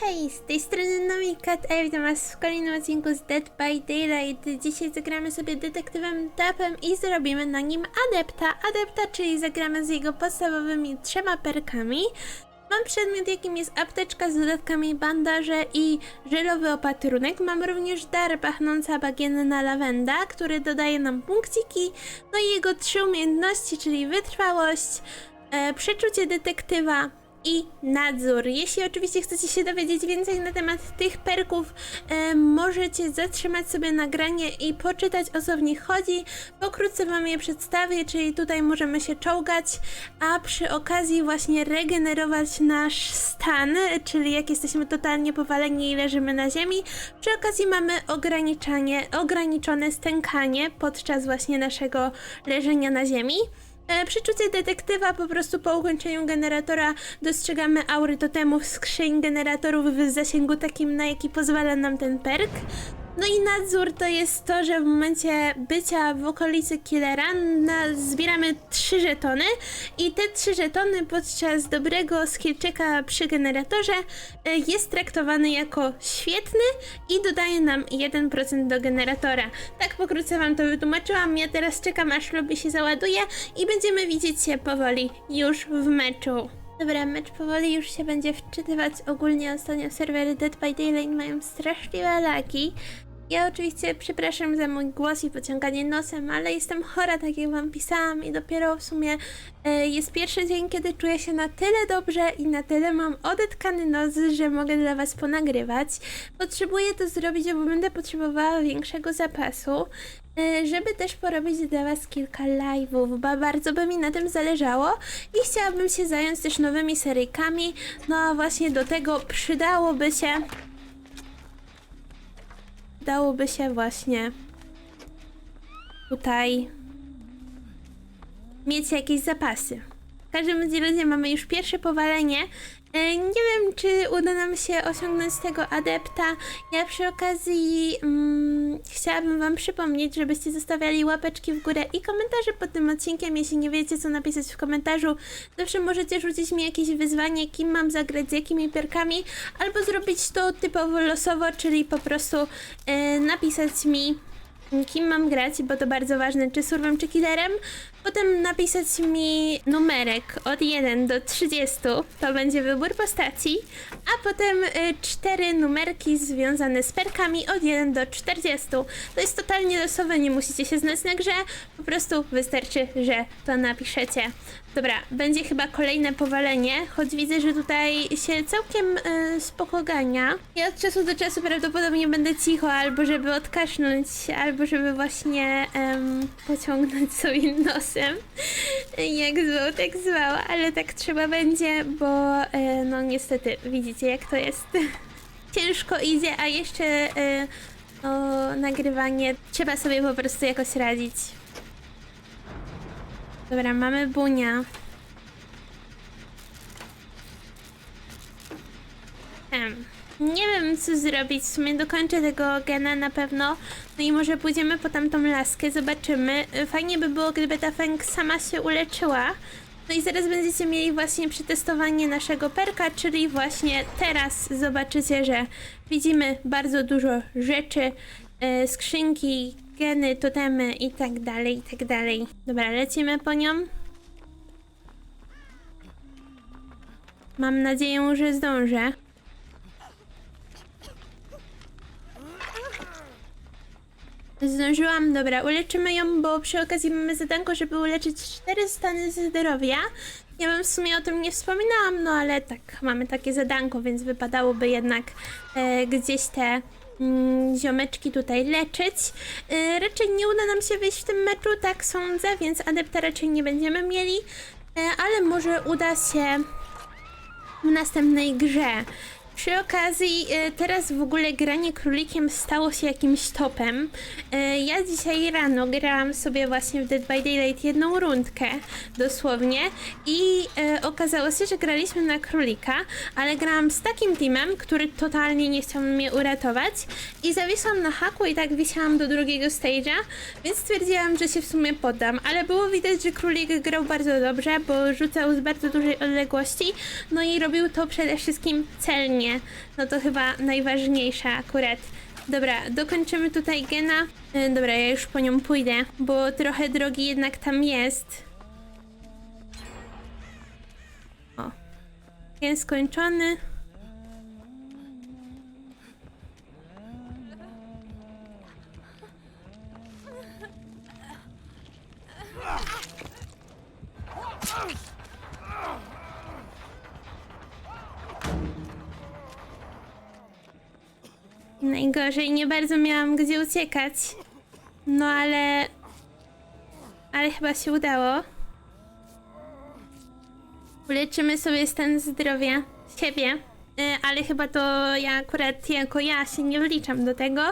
Hej, z tej strony Nomikat, a ja witam was w kolejnym odcinku z Dead by Daylight. Dzisiaj zagramy sobie detektywem Dapem i zrobimy na nim adepta. Adepta, czyli zagramy z jego podstawowymi trzema perkami. Mam przedmiot, jakim jest apteczka z dodatkami bandaże i żelowy opatrunek. Mam również dar pachnąca bagienna lawenda, który dodaje nam punkciki. No i jego trzy umiejętności, czyli wytrwałość, e, przeczucie detektywa i nadzór. Jeśli oczywiście chcecie się dowiedzieć więcej na temat tych perków, e, możecie zatrzymać sobie nagranie i poczytać o co w nich chodzi. Pokrótce Wam je przedstawię, czyli tutaj możemy się czołgać, a przy okazji właśnie regenerować nasz stan, czyli jak jesteśmy totalnie powaleni i leżymy na ziemi. Przy okazji mamy ograniczanie, ograniczone stękanie podczas właśnie naszego leżenia na ziemi. E, Przeczucie detektywa po prostu po ukończeniu generatora dostrzegamy aury totemów skrzyń generatorów w zasięgu takim, na jaki pozwala nam ten perk. No i nadzór to jest to, że w momencie bycia w okolicy killera na, zbieramy trzy żetony i te trzy żetony podczas dobrego skillczeka przy generatorze e, jest traktowany jako świetny i dodaje nam 1% do generatora. Tak pokrótce wam to wytłumaczyłam, ja teraz czekam aż lobby się załaduje i będziemy widzieć się powoli już w meczu. Dobra, mecz powoli już się będzie wczytywać. Ogólnie ostatnio serwery Dead by Daylight mają straszliwe lagi. Ja oczywiście przepraszam za mój głos i pociąganie nosem, ale jestem chora, tak jak wam pisałam i dopiero w sumie e, jest pierwszy dzień, kiedy czuję się na tyle dobrze i na tyle mam odetkany nos, że mogę dla was ponagrywać. Potrzebuję to zrobić, bo będę potrzebowała większego zapasu, e, żeby też porobić dla was kilka live'ów, bo bardzo by mi na tym zależało i chciałabym się zająć też nowymi seryjkami, no a właśnie do tego przydałoby się dałoby się właśnie tutaj mieć jakieś zapasy. W każdym razie mamy już pierwsze powalenie. E, Nie wiem, czy uda nam się osiągnąć tego adepta. Ja przy okazji mm, chciałabym Wam przypomnieć, żebyście zostawiali łapeczki w górę i komentarze pod tym odcinkiem. Jeśli nie wiecie, co napisać w komentarzu, zawsze możecie rzucić mi jakieś wyzwanie, kim mam zagrać, z jakimi perkami, albo zrobić to typowo losowo, czyli po prostu e, napisać mi kim mam grać, bo to bardzo ważne, czy surwem, czy killerem. Potem napisać mi numerek od 1 do 30, to będzie wybór postaci, a potem y, cztery numerki związane z perkami od 1 do 40. To jest totalnie losowe, nie musicie się znać na grze, po prostu wystarczy, że to napiszecie. Dobra, będzie chyba kolejne powalenie, choć widzę, że tutaj się całkiem y, spoko gania. Ja od czasu do czasu prawdopodobnie będę cicho, albo żeby odkasznąć, albo żeby właśnie pociągnąć sobie Jak zwał, tak zwał, ale tak trzeba będzie, bo e, no niestety widzicie jak to jest. Ciężko idzie, a jeszcze e, o nagrywanie trzeba sobie po prostu jakoś radzić. Dobra, mamy bunia. Em, Nie wiem, co zrobić. W sumie dokończę tego gena na pewno. No i może pójdziemy po tamtą laskę, zobaczymy. Fajnie by było, gdyby ta Feng sama się uleczyła. No i zaraz będziecie mieli właśnie przetestowanie naszego perka, czyli właśnie teraz zobaczycie, że widzimy bardzo dużo rzeczy, y, skrzynki, geny, totemy i tak dalej, i tak dalej. Dobra, lecimy po nią. Mam nadzieję, że zdążę. Zdążyłam, dobra, uleczymy ją, bo przy okazji mamy zadanko, żeby uleczyć cztery stany zdrowia. Ja bym w sumie o tym nie wspominałam, no ale tak, mamy takie zadanko, więc wypadałoby jednak e, gdzieś te mm, ziomeczki tutaj leczyć. E, raczej nie uda nam się wyjść w tym meczu, tak sądzę, więc adepta raczej nie będziemy mieli, e, ale może uda się w następnej grze. Przy okazji, e, teraz w ogóle granie królikiem stało się jakimś topem. E, Ja dzisiaj rano grałam sobie właśnie w Dead by Daylight jedną rundkę, dosłownie, i e, okazało się, że graliśmy na królika, ale grałam z takim teamem, który totalnie nie chciał mnie uratować i zawisłam na haku i tak wisiałam do drugiego stage'a, więc stwierdziłam, że się w sumie poddam, ale było widać, że królik grał bardzo dobrze, bo rzucał z bardzo dużej odległości, no i robił to przede wszystkim celnie. No to chyba najważniejsza akurat. Dobra, dokończymy tutaj gena. E, Dobra, ja już po nią pójdę, bo trochę drogi jednak tam jest. O. Gen skończony. Najgorzej, nie bardzo miałam gdzie uciekać. No ale. Ale chyba się udało. Uleczymy sobie stan zdrowia siebie. Y, Ale chyba to ja akurat jako ja się nie wliczam do tego.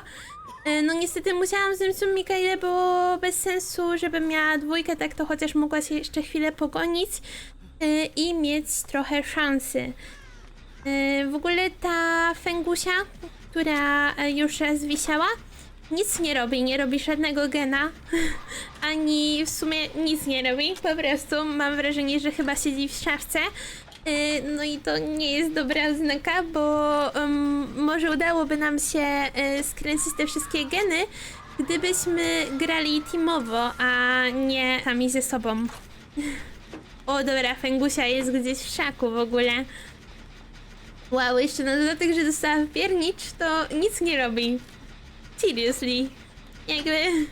Y, No niestety musiałam z tym Mikaele, bo bez sensu, żebym miała dwójkę, tak to chociaż mogła się jeszcze chwilę pogonić y, i mieć trochę szansy. W ogóle ta Fengusia, która e, już raz wisiała, nic nie robi, nie robi żadnego gena, ani w sumie nic nie robi, po prostu mam wrażenie, że chyba siedzi w szafce. Y, No i to nie jest dobra oznaka, bo em, może udałoby nam się e, skręcić te wszystkie geny, gdybyśmy grali teamowo, a nie sami ze sobą. O dobra, Fengusia jest gdzieś w szaku w ogóle. Wow, jeszcze na dodatek, że dostała piernicz, to nic nie robi. Seriously. Jakby...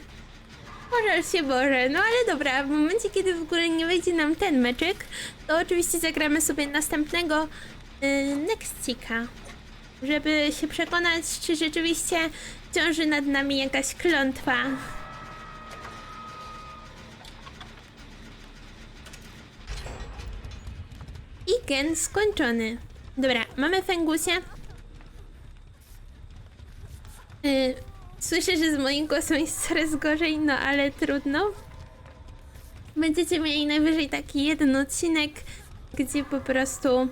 Pożal się Boże. No ale dobra, w momencie, kiedy w ogóle nie wejdzie nam ten meczek, to oczywiście zagramy sobie następnego yy, Nextika. Żeby się przekonać, czy rzeczywiście ciąży nad nami jakaś klątwa. I gen skończony. Dobra, mamy Fengusia. Yy, słyszę, że z moim głosem jest coraz gorzej, no ale trudno. Będziecie mieli najwyżej taki jeden odcinek, gdzie po prostu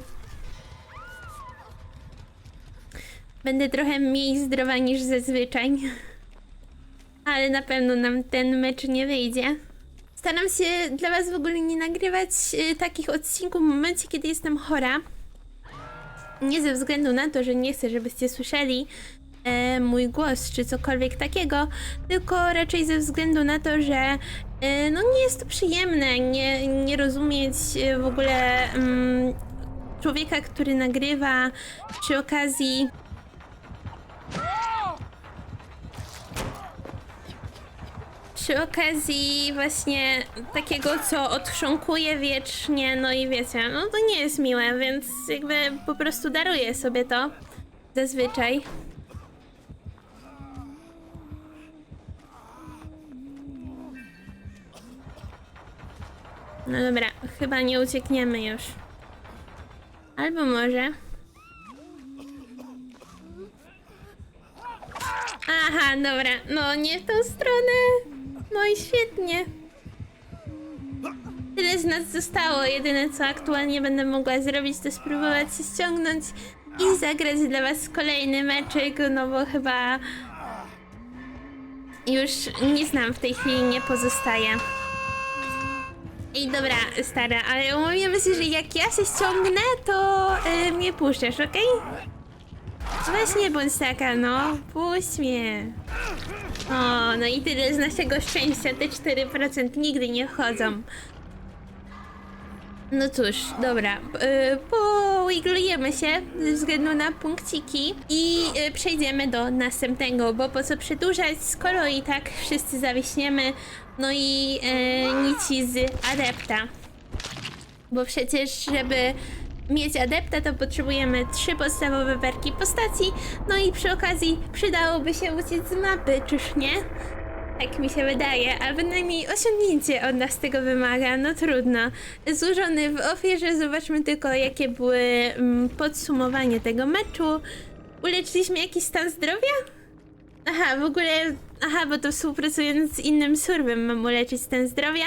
będę trochę mniej zdrowa niż zazwyczaj. Ale na pewno nam ten mecz nie wyjdzie. Staram się dla Was w ogóle nie nagrywać y, takich odcinków w momencie, kiedy jestem chora. Nie ze względu na to, że nie chcę, żebyście słyszeli e, mój głos czy cokolwiek takiego, tylko raczej ze względu na to, że e, no nie jest to przyjemne nie, nie rozumieć e, w ogóle mm, człowieka, który nagrywa przy okazji. Przy okazji właśnie takiego, co odchrząkuje wiecznie, no i wiecie, no to nie jest miłe, więc jakby po prostu daruję sobie to zazwyczaj. No dobra, chyba nie uciekniemy już. Albo może. Aha, dobra, no nie w tą stronę. No i świetnie. Tyle z nas zostało. Jedyne co aktualnie będę mogła zrobić, to spróbować się ściągnąć i zagrać dla was kolejny meczek, no bo chyba już nic nam w tej chwili nie pozostaje. I dobra, stara, ale umówimy się, że jak ja się ściągnę, to y, mnie puszczasz, okej? Weź nie bądź taka, no. Puść mnie. O, no i tyle z naszego szczęścia. Te 4% nigdy nie wchodzą. No cóż, dobra. Yy, Powiglujemy się ze względu na punkciki i yy, przejdziemy do następnego, bo po co przedłużać, skoro i tak wszyscy zawiśniemy. No i yy, nici z adepta. Bo przecież, żeby mieć adepta, to potrzebujemy trzy podstawowe perki postaci. No i przy okazji przydałoby się uciec z mapy, czyż nie? Tak mi się wydaje, a bynajmniej osiągnięcie od nas tego wymaga, no trudno. Złożony w ofierze, zobaczmy tylko jakie były mm, podsumowanie tego meczu. Uleczyliśmy jakiś stan zdrowia? Aha, w ogóle, aha, bo to współpracując z innym surwem mam uleczyć stan zdrowia.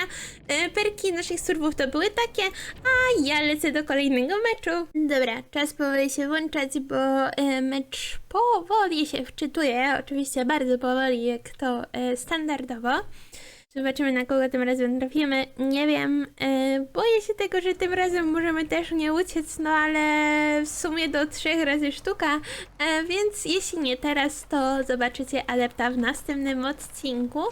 E, perki naszych surwów to były takie, a ja lecę do kolejnego meczu. Dobra, czas powoli się włączać, bo e, mecz powoli się wczytuje, oczywiście bardzo powoli, jak to e, standardowo. Zobaczymy na kogo tym razem trafimy. Nie wiem. e, boję się tego, że tym razem możemy też nie uciec, no ale w sumie do trzech razy sztuka. E, więc jeśli nie teraz, to zobaczycie adepta w następnym odcinku.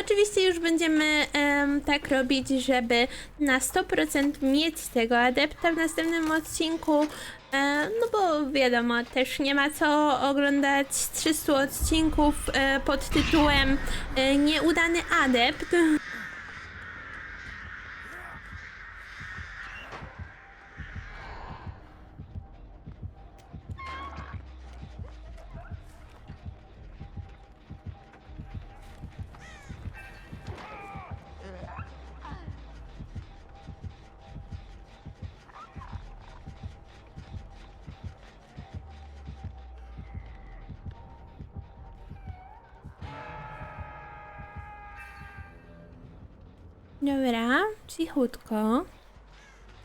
Oczywiście już będziemy em, tak robić, żeby na 100% mieć tego adepta w następnym odcinku. E, no bo wiadomo, też nie ma co oglądać 300 odcinków e, pod tytułem e, Nieudany adept. Cichutko.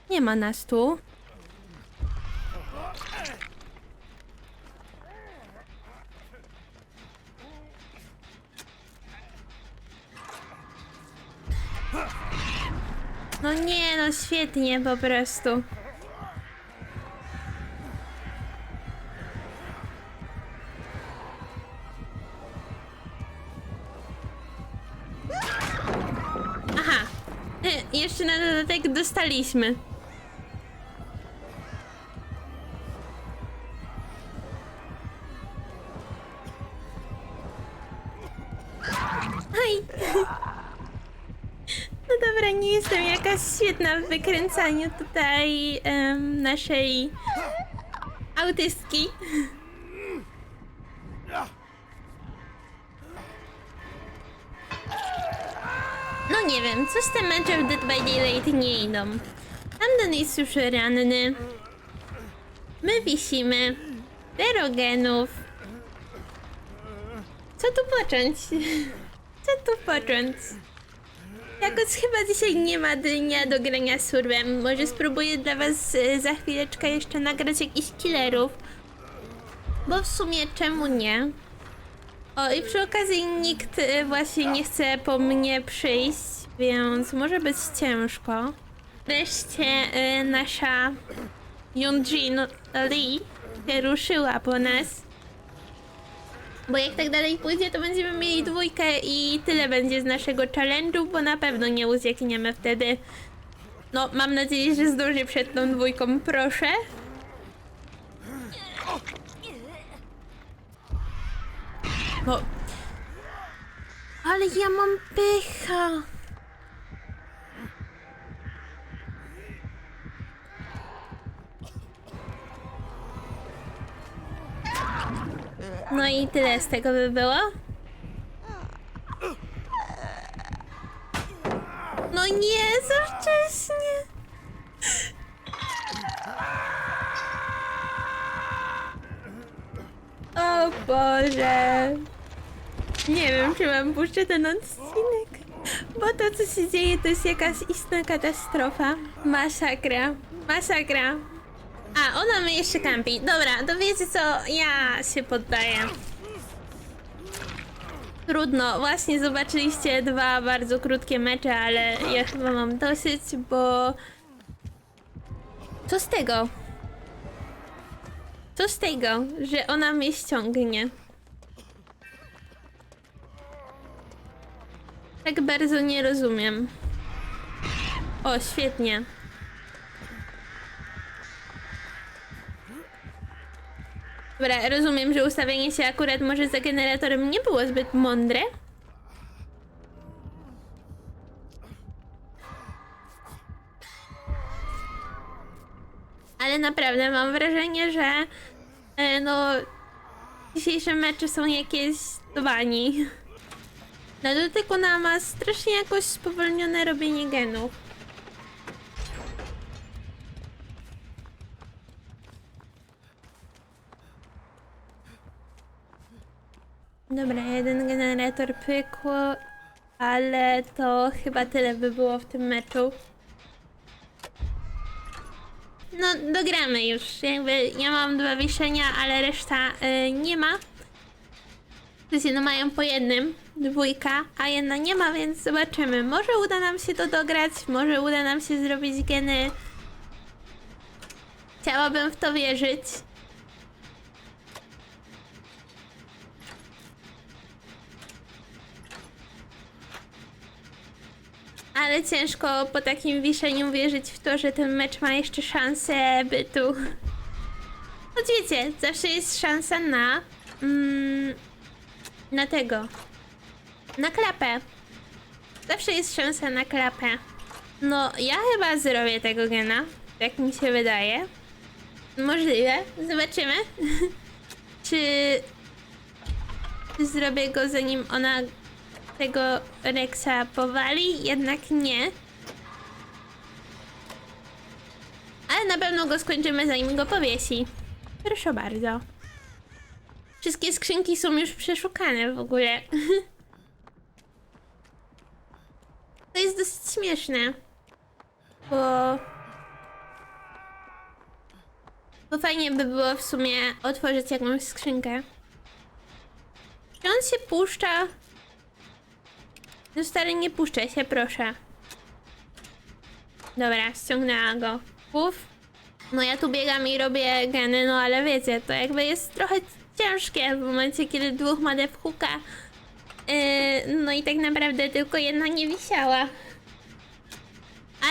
Nie ma nas tu. No nie, no świetnie po prostu. Dodatek dostaliśmy. Aj. No dobra, nie jestem jakaś świetna w wykręcaniu tutaj naszej autystki. No nie wiem, coś te mecze w Dead by Daylight nie idą. Tamten jest już ranny. My wisimy. Derogenów. Co tu począć? Co tu począć? Jakoś chyba dzisiaj nie ma dnia do grania z surwem. Może spróbuję dla was e, za chwileczkę jeszcze nagrać jakichś killerów. Bo w sumie czemu nie? O, i przy okazji nikt e, właśnie nie chce po mnie przyjść, więc może być ciężko. Wreszcie e, nasza Yunjin Lee się ruszyła po nas. Bo jak tak dalej pójdzie, to będziemy mieli dwójkę i tyle będzie z naszego challenge'u, bo na pewno nie uciekniemy wtedy. No, mam nadzieję, że zdąży przed tą dwójką, proszę. No. Ale ja mam pycha. No i tyle z tego by było. No nie, za wcześnie. O Boże. Nie wiem, czy mam puszczę ten odcinek. Bo to, co się dzieje, to jest jakaś istna katastrofa. Masakra. Masakra. Ona mnie jeszcze kampi. Dobra, to wiecie co? Ja się poddaję. Trudno. Właśnie zobaczyliście dwa bardzo krótkie mecze, ale ja chyba mam dosyć, bo... Co z tego? Co z tego, że ona mnie ściągnie? Tak bardzo nie rozumiem. O, świetnie. Dobra, rozumiem, że ustawienie się akurat może za generatorem nie było zbyt mądre. Ale naprawdę mam wrażenie, że e, no dzisiejsze mecze są jakieś dbani. Na dotyku ona ma strasznie jakoś spowolnione robienie genów. Dobra, jeden generator pykło, ale to chyba tyle by było w tym meczu. No, dogramy już. Jakby ja mam dwa wieszenia, ale reszta y, nie ma. W sensie, no mają po jednym. dwójka, a jedna nie ma, więc zobaczymy. Może uda nam się to dograć, może uda nam się zrobić geny. Chciałabym w to wierzyć. Ale ciężko po takim wiszeniu wierzyć w to, że ten mecz ma jeszcze szansę bytu. Choć wiecie, zawsze jest szansa na. Mm, na tego. Na klapę. Zawsze jest szansa na klapę. No, ja chyba zrobię tego gena. Tak mi się wydaje. Możliwe. Zobaczymy. Czy. Czy zrobię go zanim ona tego Rexa powali? Jednak nie. Ale na pewno go skończymy zanim go powiesi. Proszę bardzo. Wszystkie skrzynki są już przeszukane w ogóle. To jest dosyć śmieszne. Bo... Bo fajnie by było w sumie otworzyć jakąś skrzynkę. Czy on się puszcza? No stary, nie puszczaj się, proszę. Dobra, ściągnęła go. Puf. No ja tu biegam i robię geny, no ale wiecie, to jakby jest trochę ciężkie w momencie, kiedy dwóch ma def hooka. Yy, no i tak naprawdę tylko jedna nie wisiała.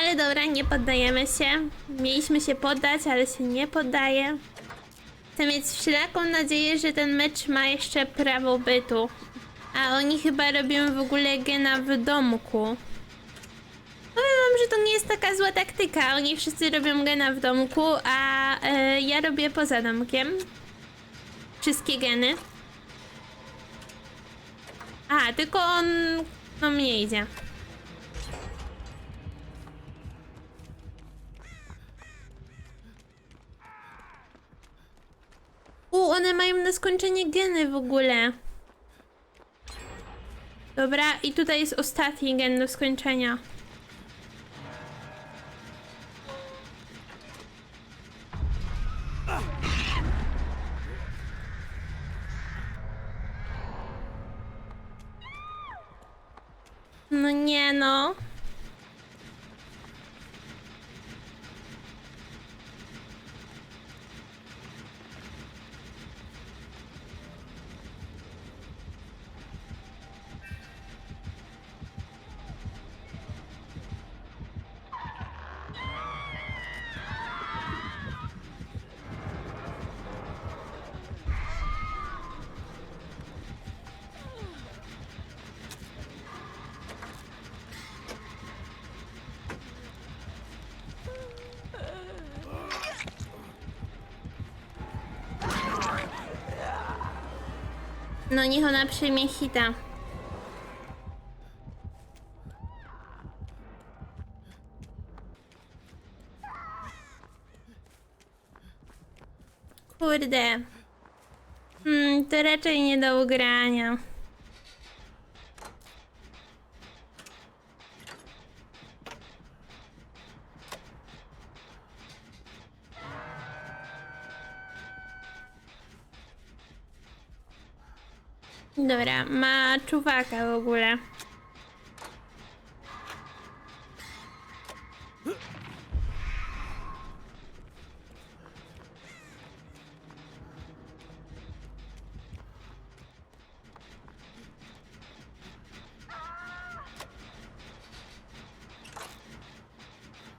Ale dobra, nie poddajemy się. Mieliśmy się poddać, ale się nie poddaje. Chcę mieć wszelaką nadzieję, że ten mecz ma jeszcze prawo bytu. A oni chyba robią w ogóle gena w domku. Powiem wam, że to nie jest taka zła taktyka. Oni wszyscy robią gena w domku, a e, ja robię poza domkiem. Wszystkie geny. A, tylko on no mnie idzie. U, one mają na skończenie geny w ogóle. Dobra, i tutaj jest ostatni gen do skończenia. No nie no. No niech ona przyjmie hita. Kurde. Hmm, to raczej nie do ugrania. Dobra, ma czuwaka w ogóle.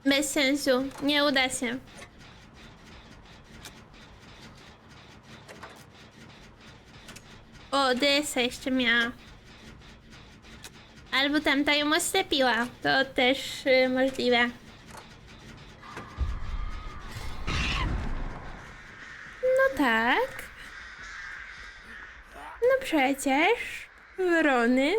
Bez sensu, nie uda się. O, DS jeszcze miała. Albo tamta ją oślepiła. To też y, możliwe. No tak. No przecież. Wrony.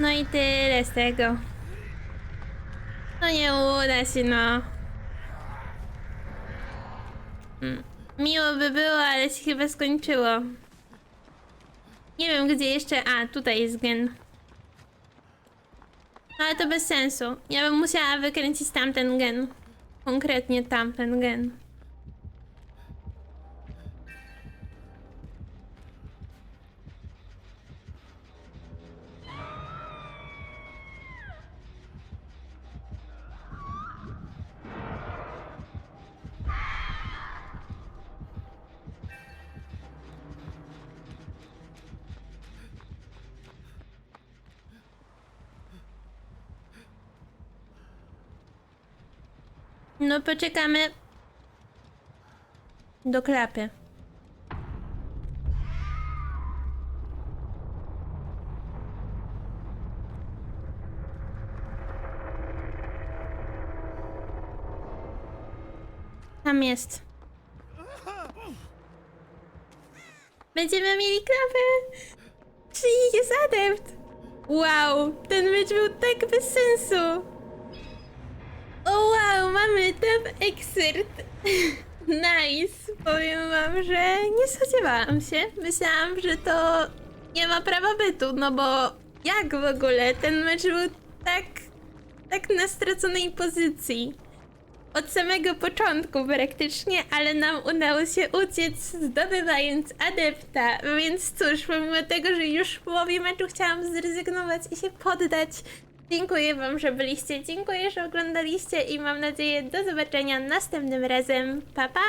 No i tyle z tego. No nie uda się, no. Mm, Miło by było, ale się chyba skończyło. Nie wiem, gdzie jeszcze... A, tutaj jest gen. No ale to bez sensu. Ja bym musiała wykręcić tamten gen. Konkretnie tamten gen. No poczekamy do klapy. Tam jest. Będziemy mieli klapę. Jest adept. Wow, ten mecz był tak bez sensu. Mamy tab excerpt. Nice. Powiem wam, że nie spodziewałam się. Myślałam, że to nie ma prawa bytu, no bo jak w ogóle? Ten mecz był tak, tak na straconej pozycji. Od samego początku praktycznie, ale nam udało się uciec zdobywając adepta, więc cóż, pomimo tego, że już w połowie meczu chciałam zrezygnować i się poddać, dziękuję wam, że byliście, dziękuję, że oglądaliście i mam nadzieję do zobaczenia następnym razem. Pa pa!